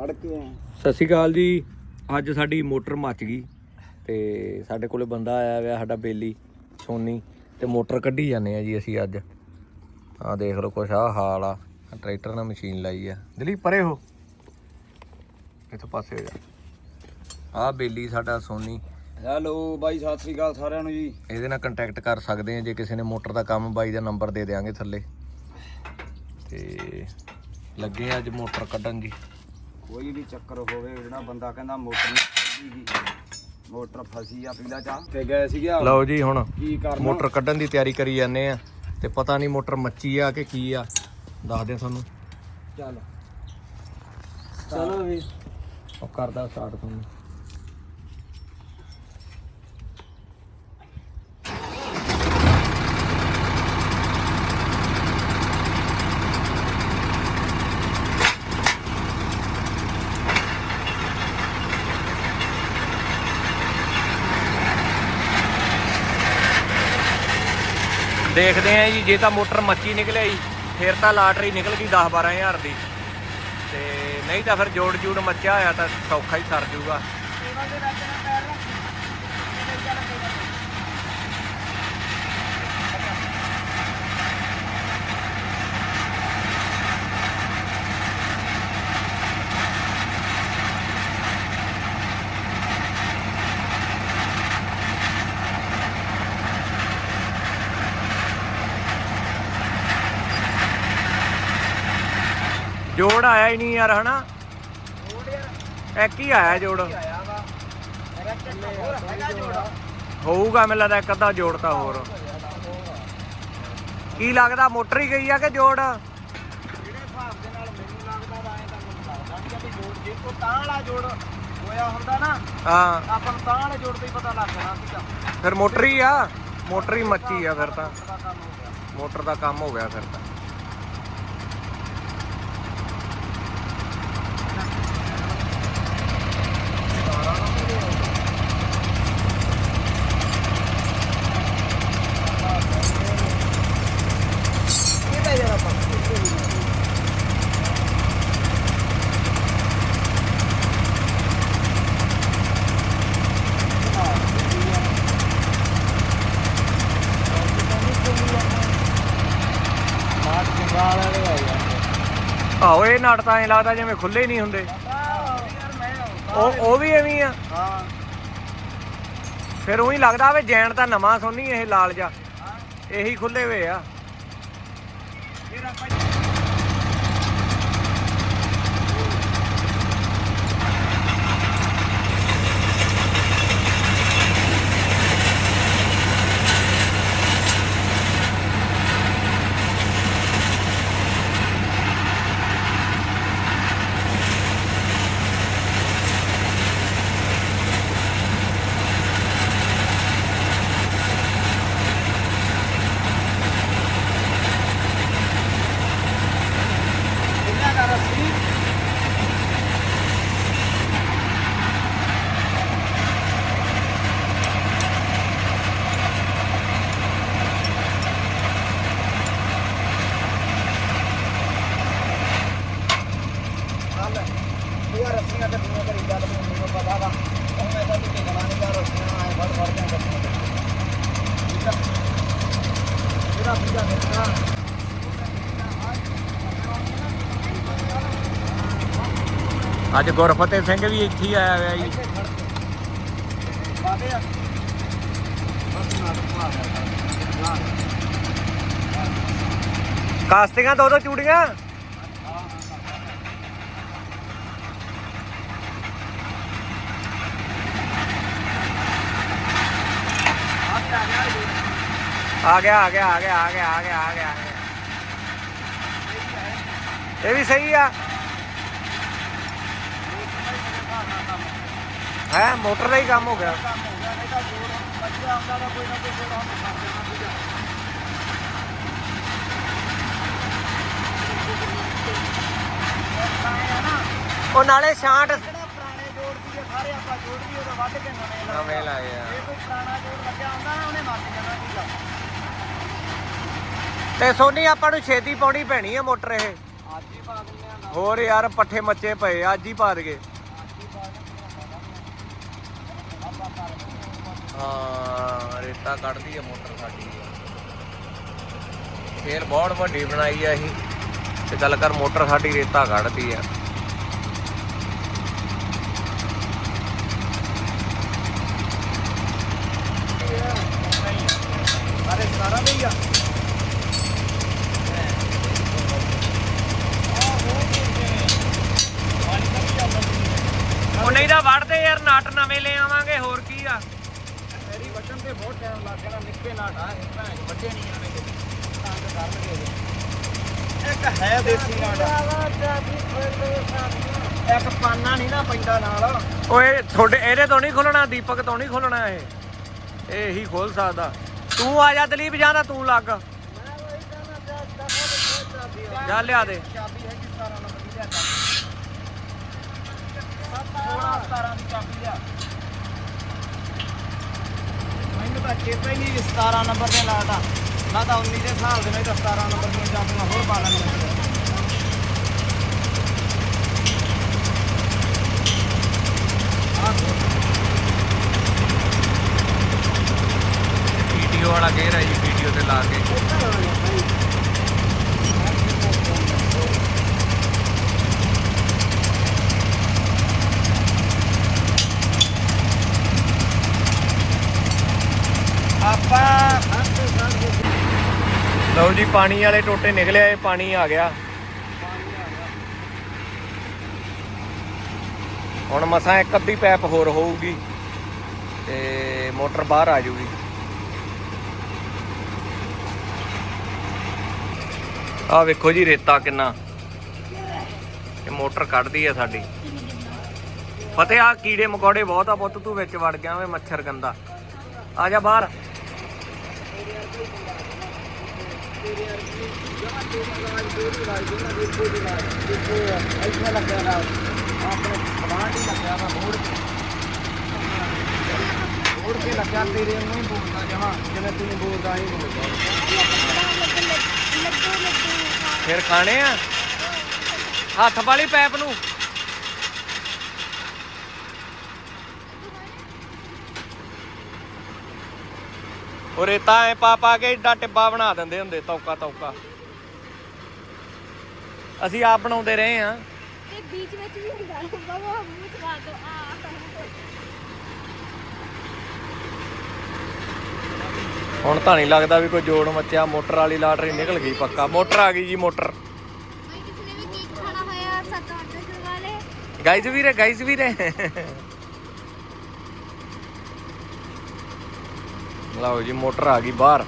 ਫੜ ਕੇ ਆਏ। ਸਤਿ ਸ਼੍ਰੀ ਅਕਾਲ ਜੀ। ਅੱਜ ਸਾਡੀ ਮੋਟਰ ਮੱਚ ਗਈ ਤੇ ਸਾਡੇ ਕੋਲੇ ਬੰਦਾ ਆਇਆ ਹੋਇਆ ਸਾਡਾ ਬੇਲੀ ਸੋਨੀ ਤੇ ਮੋਟਰ ਕੱਢੀ ਜਾਂਦੇ ਆ ਜੀ ਅਸੀਂ ਅੱਜ। ਆਹ ਦੇਖ ਲਓ ਕੁਛ ਆਹ ਹਾਲ ਆ। ਟਰੈਕਟਰ ਨਾਲ ਮਸ਼ੀਨ ਲਾਈ ਆ। ਦਲੀਪ ਪਰੇ ਹੋ। ਇੱਥੋਂ ਪਾਸੇ ਹੋ ਜਾ। ਆਹ ਬੇਲੀ ਸਾਡਾ ਸੋਨੀ। ਹੈਲੋ ਬਾਈ ਸਤਿ ਸ੍ਰੀ ਅਕਾਲ ਸਾਰਿਆਂ ਨੂੰ ਜੀ। ਇਹਦੇ ਨਾਲ ਕੰਟੈਕਟ ਕਰ ਸਕਦੇ ਆ ਜੇ ਕਿਸੇ ਨੇ ਮੋਟਰ ਦਾ ਕੰਮ ਬਾਈ ਦਾ ਨੰਬਰ ਦੇ ਦੇਾਂਗੇ ਥੱਲੇ। ਤੇ ਲੱਗੇ ਆ ਅੱਜ ਮੋਟਰ ਕੱਢਣ ਜੀ। ਕੋਈ ਵੀ ਚੱਕਰ ਹੋਵੇ ਜਿਹੜਾ ਬੰਦਾ ਕਹਿੰਦਾ ਮੋਟਰ ਨਹੀਂ ਜੀ ਮੋਟਰ ਫਸੀ ਆ ਪੀਲਾ ਚਾ ਤੇ ਗਏ ਸੀਗੇ ਲਓ ਜੀ ਹੁਣ ਕੀ ਕਰਨਾ? ਮੋਟਰ ਕੱਢਣ ਦੀ ਤਿਆਰੀ ਕਰੀ ਜਾਂਦੇ ਆ ਤੇ ਪਤਾ ਨਹੀਂ ਮੋਟਰ ਮੱਚੀ ਆ ਕਿ ਕੀ ਆ ਦੱਸਦੇ ਆ ਤੁਹਾਨੂੰ ਚੱਲ। ਚਲੋ ਵੀ। ਉਹ ਕਰਦਾ ਸਟਾਰਟ ਤੁਹਾਨੂੰ। ਦੇਖਦੇ ਆ ਜੀ, ਜੇ ਤਾਂ ਮੋਟਰ ਮੱਚੀ ਨਿਕਲਿਆ ਜੀ, ਫਿਰ ਤਾਂ ਲਾਟਰੀ ਨਿਕਲ ਗਈ 10 12000 ਦੀ। ਤੇ ਨਹੀਂ ਤਾਂ ਫਿਰ ਜੋੜ ਜੂੜ ਮੱਚਿਆ ਹੋਇਆ ਤਾਂ ਸੌਖਾ ਹੀ ਸਰ ਜੂਗਾ। ਜੋੜ ਆਇਆ ਹੀ ਨਹੀਂ ਯਾਰ, ਹਨਾ? ਇੱਕ ਹੀ ਆਇਆ ਜੋੜ? ਹੋਊਗਾ ਮੈਨੂੰ ਲੱਗਦਾ ਇੱਕ ਅੱਧਾ ਜੋੜ ਤਾਂ ਹੋਰ। ਕੀ ਲੱਗਦਾ, ਮੋਟਰ ਹੀ ਗਈ ਆ ਕਿ ਜੋੜ? ਜਿਹੜੇ ਹਿਸਾਬ ਦੇ ਨਾਲ ਮੈਨੂੰ ਲੱਗਦਾ ਵਾ ਐਂ ਤਾਂ ਮੈਨੂੰ ਲੱਗਦਾ ਨਹੀਂ ਆ ਵੀ ਜੋੜ ਜੇ ਕੋ ਤਾਂ ਵਾਲਾ ਜੋੜ ਹੋਇਆ ਹੁੰਦਾ ਨਾ ਹਾਂ। ਆਪਾਂ ਨੂੰ ਤਾਂ ਵਾਲੇ ਜੋੜ ਤੋਂ ਹੀ ਪਤਾ ਲੱਗ ਜਾਣਾ ਸੀਗਾ ਫਿਰ ਮੋਟਰ ਹੀ ਆ। ਮੋਟਰ ਹੀ ਮੱਚੀ ਆ ਫਿਰ ਤਾਂ। ਮੋਟਰ ਦਾ ਕੰਮ ਹੋ ਗਿਆ ਫਿਰ ਤਾਂ। ਆਹੋ, ਇਹ ਨਟ ਤਾਂ ਐ ਲੱਗਦਾ ਜਿਵੇਂ ਖੁੱਲੇ ਨਹੀਂ ਹੁੰਦੇ। ਉਹ ਉਹ ਵੀ ਐਵੇਂ ਆ। ਹਾਂ ਫਿਰ ਉਹੀ ਲੱਗਦਾ ਵੇ ਜੈਨ ਤਾਂ ਨਵਾਂ ਸੋਨੀ ਇਹ ਲਾਲ ਜਾ ਇਹੀ ਖੁੱਲੇ ਹੋਏ ਆ ਫਿਰ ਆਪਾਂ ਕਿੰਨਾ ਕਰ ਅਸੀਂ ਹਾਲ ਇਹ ਰੱਸੀਆਂ ਤੇ ਪੂਰਾ ਕਰੀ ਗੱਲ ਮੈਨੂੰ ਪਤਾ ਵਾ ਹੁਣ ਮੈਂ ਤਾਂ ਕਿ ਗਵਾਂ ਨਹੀਂ ਕਰ ਰੱਸੀਆਂ ਆਏ ਫੜ ਫੜ ਕੇ ਰੱਸੀਆਂ ਠੀਕ ਆ ਇਹਦਾ ਪੂਰਾ ਦੇਖਣਾ ਅੱਜ ਗੁਰਫਤਿਹ ਸਿੰਘ ਵੀ ਇੱਥੇ ਹੀ ਆਇਆ ਹੋਇਆ ਜੀ। ਬਾਬੇ ਆ ਕਾਸਟਿੰਗਾਂ ਦੋ ਦੋ ਚੂੜੀਆਂ। ਆ ਗਿਆ ਆ ਗਿਆ ਆ ਗਿਆ ਆ ਗਿਆ ਆ ਗਿਆ ਆ ਗਿਆ। ਇਹ ਵੀ ਸਹੀ ਆ। ਹੈ ਮੋਟਰ ਦਾ ਹੀ ਕੰਮ ਹੋ ਗਿਆ। ਉਹ ਨਾਲੇ ਛਾਂਟ ਸਾਰੇ ਆਪਾਂ ਜੋੜ ਵੀ ਉਹਦਾ ਵੱਢ ਕੇ ਨਵੇਂ ਲਾਏ ਨਵੇਂ ਲਾਏ ਆ। ਜੇ ਕੋਈ ਪੁਰਾਣਾ ਜੋੜ ਲੱਗਿਆ ਹੁੰਦਾ ਨਾ ਉਹਨੇ ਮੱਚ ਜਾਣਾ ਸੀਗਾ। ਤੇ ਸੋਨੀ ਆਪਾਂ ਨੂੰ ਛੇਤੀ ਪਾਉਣੀ ਪੈਣੀ ਆ ਮੋਟਰ ਇਹ। ਅੱਜ ਹੀ ਪਾ ਦਿੰਦੇ ਆ ਹੋਰ ਯਾਰ ਪੱਠੇ ਮੱਚੇ ਪਏ ਅੱਜ ਹੀ ਪਾ ਦਗੇ ਹਾਂ ਰੇਤਾ ਕੱਢਦੀ ਹੈ ਮੋਟਰ ਸਾਡੀ। ਫੇਰ ਬਹੁਤ ਵੱਡੀ ਬਣਾਈ ਆ ਅਸੀਂ ਤੇ ਗੱਲ ਕਰ ਮੋਟਰ ਸਾਡੀ ਰੇਤਾ ਕੱਢਦੀ ਆ। ਅਰੇ ਸਾਰਾ ਨਹੀਂ ਆ। ਤਾਂ ਵੜਦੇ ਯਾਰ ਨਟ ਨਵੇਂ ਲੈ ਆਵਾਂਗੇ ਹੋਰ ਕੀ ਆ? ਮੇਰੀ ਵਟਣ ਤੇ ਬਹੁਤ ਟਾਈਮ ਲੱਗ ਜਾਣਾ ਨਿੱਕੇ ਨਾਟ ਆ ਇਹ ਭੈਣ ਵੱਡੇ ਨਹੀਂ ਜਾਣਗੇ ਤੰਗ ਕਰਨਗੇ ਇੱਕ ਹੈ ਦੇਸੀ ਨਾਟ। ਇੱਕ ਪਾਨਾ ਨਹੀਂ ਨਾ ਪੈਂਦਾ ਨਾਲ। ਓਏ ਤੁਹਾਡੇ ਇਹਦੇ ਤੋਂ ਨਹੀਂ ਖੁੱਲਣਾ ਦੀਪਕ ਤੋਂ ਨਹੀਂ ਖੁੱਲਣਾ ਇਹ। ਇਹ ਇਹੀ ਖੋਲ ਸਕਦਾ। ਤੂੰ ਆ ਜਾ ਦਲੀਪ ਜਾਂਦਾ ਤੂੰ ਲੱਗ। ਜਾ ਲਿਆ ਦੇ। ਚਾਬੀ ਹੈਗੀ 17 ਨੰਬਰ ਦੀ ਲਿਆ। ਚਾਬੀ 16 17 ਦੀ ਚਾਬੀ ਲਿਆ ਮੈਨੂੰ ਤਾਂ ਚੇਤਾ ਹੀ ਨਹੀਂ 17 ਨੰਬਰ ਦੇ ਲਾਟ ਆ ਮੈਂ ਤਾਂ 19 ਦੇ ਹਿਸਾਬ ਦੇ ਨਾਲ 17 ਨੰਬਰ ਦੀਆਂ ਚਾਬੀਆਂ ਹੋਰ ਪਾ ਲੈਣੀਆਂ ਵੀਡੀਓ ਵਾਲਾ ਗੇਰ ਹੈ ਜੀ ਵੀਡੀਓ ਤੇ ਲਾ ਕੇ ਆਪਾਂ ਲਓ ਪਾਣੀ ਵਾਲੇ ਟੋਟੇ ਨਿਕਲਿਆ ਇਹ ਪਾਣੀ ਆ ਗਿਆ। ਹੁਣ ਮਸਾਂ ਇੱਕ ਅੱਧੀ ਪੈਪ ਹੋਰ ਹੋਊਗੀ ਤੇ ਮੋਟਰ ਬਾਹਰ ਆ ਜੂਗੀ। ਆ ਵੇਖੋ ਜੀ, ਰੇਤਾ ਕਿੰਨਾ। ਇਹ ਮੋਟਰ ਕੱਢਦੀ ਆ ਸਾਡੀ। ਫਤਿਹ ਆ, ਕੀੜੇ ਮਕੌੜੇ ਬਹੁਤ ਆ ਪੁੱਤ, ਤੂੰ ਵਿੱਚ ਵੜ ਗਿਆ ਓਏ ਮੱਛਰ ਗੰਦਾ। ਆ ਜਾ ਬਾਹਰ। ਇੱਥੇ ਲੱਗਿਆ ਨਾ ਆਪਣੇ ਸਮਾਨ ਹੀ ਲੱਗਿਆ ਵਾ ਮੋੜ ਮੋੜ ਕੇ ਲੱਗਿਆ ਤੇਰੇ ਨੂੰ ਹੀ ਬੋਲਦਾ ਜਮਾ ਜਿਵੇਂ ਤੂੰ ਬੋਲਦਾ ਹੀ ਬੋਲਦਾ ਫਿਰ ਖਾਣੇ ਆ? ਹੱਥ ਵਾਲੀ ਪੈਪ ਨੂੰ। ਉਹ ਰੇਤਾ ਐ ਪਾ ਪਾ ਕੇ ਏਡਾ ਟਿੱਬਾ ਬਣਾ ਦਿੰਦੇ ਹੁੰਦੇ ਤੌਕਾ ਤੌਕਾ। ਅਸੀਂ ਆਪ ਬਣਾਉਂਦੇ ਰਹੇ ਆ ਤੇ ਬੀਚ ਵਿੱਚ ਵੀ ਹੁੰਦਾ ਬਾਬਾ ਮੂੰਹ ਚਲਾ ਦੋ ਆ। ਹੁਣ ਤਾਂ ਨਹੀਂ ਲੱਗਦਾ ਵੀ ਕੋਈ ਜੋੜ ਮੱਚਿਆ ਮੋਟਰ ਵਾਲੀ ਲਾਟਰੀ ਨਿਕਲ ਗਈ ਪੱਕਾ। ਮੋਟਰ ਆ ਗਈ ਜੀ ਮੋਟਰ। ਕਿਸੇ ਨੇ ਵੀ ਕੇਕ ਖਾਣਾ ਹੋਇਆ ਸੱਤ ਆਰਡਰ ਕਰਵਾ ਲੇ ਗਾਈਜ਼ ਵੀਰੇ ਗਾਈਜ਼ ਵੀਰੇ। ਲਓ ਜੀ, ਮੋਟਰ ਆ ਗਈ ਬਾਹਰ।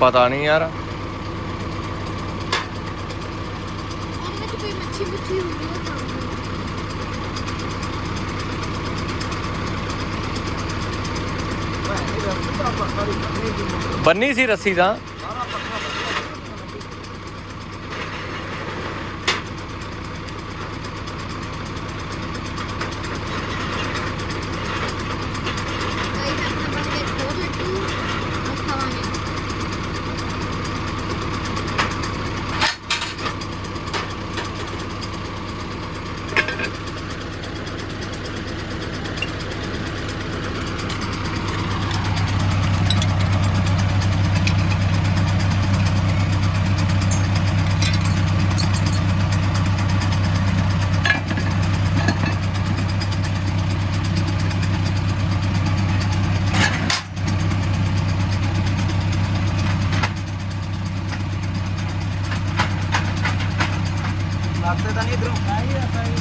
ਪਤਾ ਨਹੀਂ ਯਾਰ। ਉਹਦੇ ਵਿੱਚ ਕੋਈ ਮੱਛੀ ਮੁੱਛੀ ਹੁੰਦੀ ਹੈ ਬੰਨੀ ਸੀ ਰੱਸੀ ਤਾਂ ਕਈ ਹੱਥ ਬਣ ਕੇ ਹੋਰ ਲੱਡੂ ਉਹ ਖਾਵਾਂਗੇ ਲੱਗਦੇ ਤਾਂ ਨਹੀਂ ਇਧਰੋਂ। ਆਈ ਆ ਸਹੀ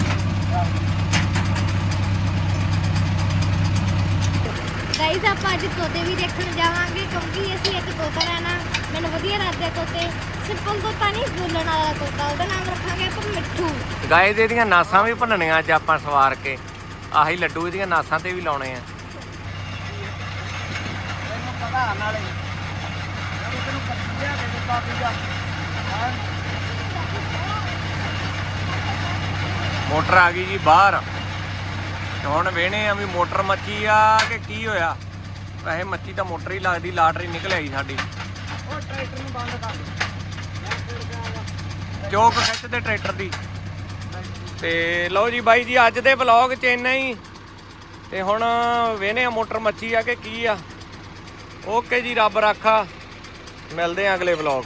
ਗਾਈਜ਼ ਆਪਾਂ ਅੱਜ ਤੋਤੇ ਵੀ ਦੇਖਣ ਜਾਵਾਂਗੇ ਕਿਉਂਕਿ ਅਸੀਂ ਇੱਕ ਤੋਤਾ ਲੈਣਾ। ਮੈਨੂੰ ਵਧੀਆ ਲੱਗਦਾ ਤੋਤੇ। ਸਿੰਪਲ ਤੋਤਾ ਨਹੀਂ ਬੋਲਣ ਵਾਲਾ ਤੋਤਾ। ਉਹਦਾ ਨਾਮ ਰੱਖਾਂਗੇ ਆਪਾਂ ਮਿੱਠੂ। ਗਾਏ ਦੇ ਇਹਦੀਆਂ ਨਾਸਾਂ ਵੀ ਭੰਨਣੀਆਂ ਅੱਜ ਆਪਾਂ ਸਵਾਰ ਕੇ। ਆਹੀ ਲੱਡੂ ਇਹਦੀਆਂ ਨਾਸਾਂ ਤੇ ਵੀ ਲਾਉਣੇ ਆ। ਪਤਾ ਨਾਲੇ। ਤੈਨੂੰ ਕੱਟਿਆ ਹਾਂ? ਮੋਟਰ ਆ ਗਈ ਜੀ ਬਾਹਰ। ਹੁਣ ਵੇਣੇ ਆ ਵੀ ਮੋਟਰ ਮੱਚੀ ਆ ਕਿ ਕੀ ਹੋਇਆ? ਵੈਸੇ ਮੱਚੀ ਤਾਂ ਮੋਟਰ ਹੀ ਲੱਗਦੀ ਲਾਟਰੀ ਨਿਕਲ ਆਈ ਸਾਡੀ। ਉਹ ਟਰੈਕਟਰ ਨੂੰ ਬੰਦ ਕਰ ਦੇ ਮੈਂ ਫਿਰ ਗਿਆ ਚੋਕ ਖਿੱਚਦੇ ਟਰੈਕਟਰ ਦੀ। ਤੇ ਲਓ ਜੀ ਬਾਈ ਜੀ ਅੱਜ ਦੇ ਵਲੌਗ ਚ ਇੰਨਾ ਹੀ। ਤੇ ਹੁਣ ਵੇਨੇ ਆ ਮੋਟਰ ਮੱਚੀ ਆ ਕਿ ਕੀ ਆ। ਓਕੇ ਜੀ ਰੱਬ ਰਾਖਾ। ਮਿਲਦੇ ਆ ਅਗਲੇ ਵਲੌਗ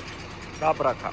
ਰੱਬ ਰਾਖਾ।